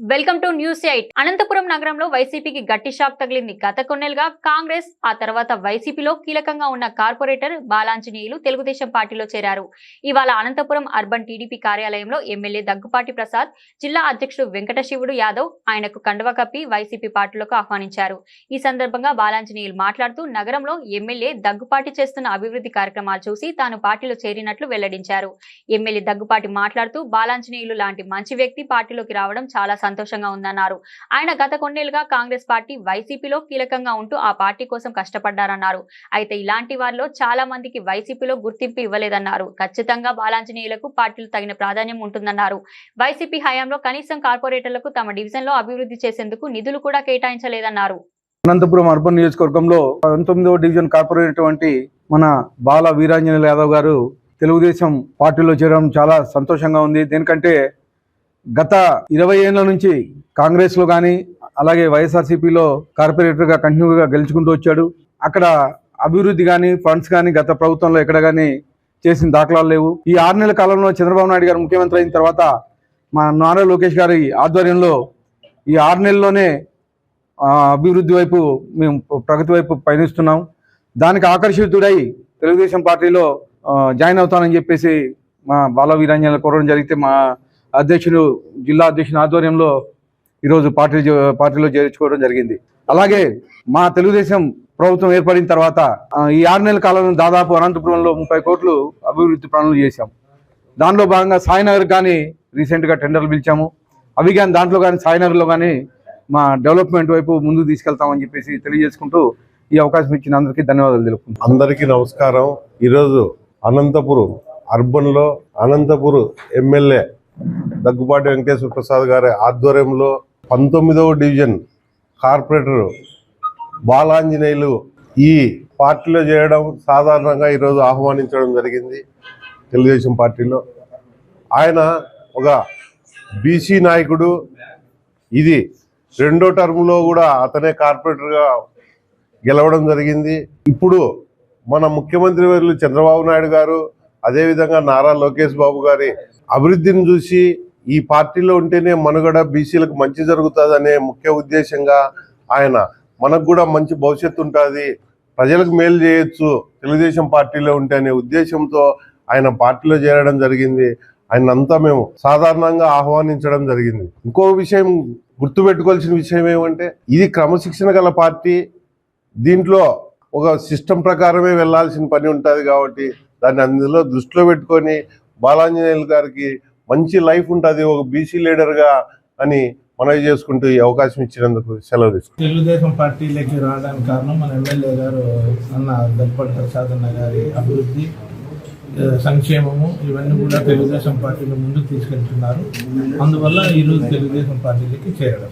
Welcome to news eight. Anantapuram నగరంలో వైసీపీకి గట్టి షాక్ తగిలింది. గత కొన్నేళ్ళుగా కాంగ్రెస్ ఆ తర్వాత వైసీపీలో కీలకంగా ఉన్న కార్పొరేటర్ బాలాంజనేయులు తెలుగుదేశం పార్టీలో చేరారు. ఇవాళ అనంతపురం అర్బన్ టీడీపీ కార్యాలయంలో ఎమ్మెల్యే దగ్గుపాటి ప్రసాద్ జిల్లా అధ్యక్షుడు వెంకటశివుడు యాదవ్ ఆయనకు కండువ కప్పి వైసీపీ పార్టీలోకి ఆహ్వానించారు. ఈ సందర్భంగా బాలాంజనేయులు మాట్లాడుతూ నగరంలో ఎమ్మెల్యే దగ్గుపాటి చేస్తున్న అభివృద్ధి కార్యక్రమాలు చూసి తాను పార్టీలో చేరినట్లు వెల్లడించారు. ఎమ్మెల్యే దగ్గుపాటి మాట్లాడుతూ బాలాంజనేయులు లాంటి మంచి వ్యక్తి పార్టీలోకి రావడం చాలా సంతోషంగా ఉందన్నారు. ఆయన గత కొన్నేళ్ళుగా కాంగ్రెస్ పార్టీ వైసీపీలో కీలకంగా ఉంటూ ఆ పార్టీ కోసం కష్టపడ్డారన్నారు. అయితే ఇలాంటి వారిలో చాలా మందికి వైసీపీలో గుర్తింపు ఇవ్వలేదన్నారు. ఖచ్చితంగా బాలాంజనేయులకు పార్టీలు తగిన ప్రాధాన్యం ఉంటుందన్నారు. వైసీపీ హయాంలో కనీసం కార్పొరేటర్లకు తమ డివిజన్లో అభివృద్ధి చేసేందుకు నిధులు కూడా కేటాయించలేదన్నారు. అనంతపురం అర్బన్ నియోజకవర్గంలో పంతొమ్మిదవ డివిజన్ కార్పొరేట్ వంటి మన బాల వీరాంజనేయులు యాదవ్ గారు తెలుగుదేశం పార్టీలో చేరడం చాలా సంతోషంగా ఉంది. దీనికంటే గత ఇరవై ఏళ్ళ నుంచి కాంగ్రెస్లో కానీ అలాగే వైఎస్ఆర్సీపీలో కార్పొరేటర్గా కంటిన్యూగా గెలుచుకుంటూ వచ్చాడు. అక్కడ అభివృద్ధి కానీ ఫండ్స్ కానీ గత ప్రభుత్వంలో ఎక్కడ కానీ చేసిన దాఖలాలు లేవు. ఈ ఆరు నెలల కాలంలో చంద్రబాబు నాయుడు గారు ముఖ్యమంత్రి అయిన తర్వాత మా నారా లోకేష్ గారి ఆధ్వర్యంలో ఈ ఆరు నెలల్లోనే అభివృద్ధి వైపు మేము ప్రగతి వైపు పయనిస్తున్నాం. దానికి ఆకర్షితుడై తెలుగుదేశం పార్టీలో జాయిన్ అవుతానని చెప్పేసి మా బాల వీరాంజన కోరడం జరిగితే మా అధ్యక్షుడు జిల్లా అధ్యక్షుని ఆధ్వర్యంలో ఈరోజు పార్టీ పార్టీలో చేర్చుకోవడం జరిగింది. అలాగే మా తెలుగుదేశం ప్రభుత్వం ఏర్పడిన తర్వాత ఈ ఆరు నెలల కాలంలో దాదాపు అనంతపురంలో ముప్పై కోట్లు అభివృద్ధి పనులు చేశాం. దానిలో భాగంగా సాయినగర్ కానీ రీసెంట్గా టెండర్లు పిలిచాము. అవి కానీ దాంట్లో కానీ సాయినగర్లో కానీ మా డెవలప్మెంట్ వైపు ముందుకు తీసుకెళ్తామని చెప్పేసి తెలియజేసుకుంటూ ఈ అవకాశం ఇచ్చిన అందరికీ ధన్యవాదాలు తెలుపుకుంటాం అందరికీ నమస్కారం. ఈరోజు అనంతపురం అర్బన్లో అనంతపురం ఎమ్మెల్యే దగ్గుబాటి వెంకటేశ్వర ప్రసాద్ గారి ఆధ్వర్యంలో పంతొమ్మిదవ డివిజన్ కార్పొరేటర్ బాలాంజనేయులు ఈ పార్టీలో చేయడం సాధారణంగా ఈరోజు ఆహ్వానించడం జరిగింది తెలుగుదేశం పార్టీలో. ఆయన ఒక బీసీ నాయకుడు. ఇది రెండో టర్మ్లో కూడా అతనే కార్పొరేటర్గా గెలవడం జరిగింది. ఇప్పుడు మన ముఖ్యమంత్రి వర్యులు చంద్రబాబు నాయుడు గారు అదేవిధంగా నారా లోకేష్ బాబు గారి అభివృద్ధిని చూసి ఈ పార్టీలో ఉంటేనే మనుగడ బీసీలకు మంచి జరుగుతుంది అనే ముఖ్య ఉద్దేశంగా ఆయన మనకు కూడా మంచి భవిష్యత్తు ఉంటుంది. ప్రజలకు మేలు చేయొచ్చు తెలుగుదేశం పార్టీలో ఉంటే అనే ఉద్దేశంతో ఆయన పార్టీలో చేరడం జరిగింది. ఆయన అంతా మేము సాధారణంగా ఆహ్వానించడం జరిగింది. ఇంకో విషయం గుర్తుపెట్టుకోవాల్సిన విషయం ఏమంటే ఇది క్రమశిక్షణ గల పార్టీ. దీంట్లో ఒక సిస్టమ్ ప్రకారమే వెళ్ళాల్సిన పని ఉంటుంది కాబట్టి దాన్ని అందులో దృష్టిలో పెట్టుకొని బాలాంజనేయులు గారికి మంచి లైఫ్ ఉంటుంది ఒక బీసీ లీడర్గా అని మనవి చేసుకుంటూ ఈ అవకాశం ఇచ్చినందుకు సెలవు తీసుకుంటాం తెలుగుదేశం పార్టీలోకి రావడానికి కారణం మన ఎమ్మెల్యే గారు అన్న దప్పటి ప్రసాద్ అన్న గారి అభివృద్ధి సంక్షేమము ఇవన్నీ కూడా తెలుగుదేశం పార్టీలో ముందుకు తీసుకెళ్తున్నారు. అందువల్ల ఈరోజు తెలుగుదేశం పార్టీలోకి చేరడం.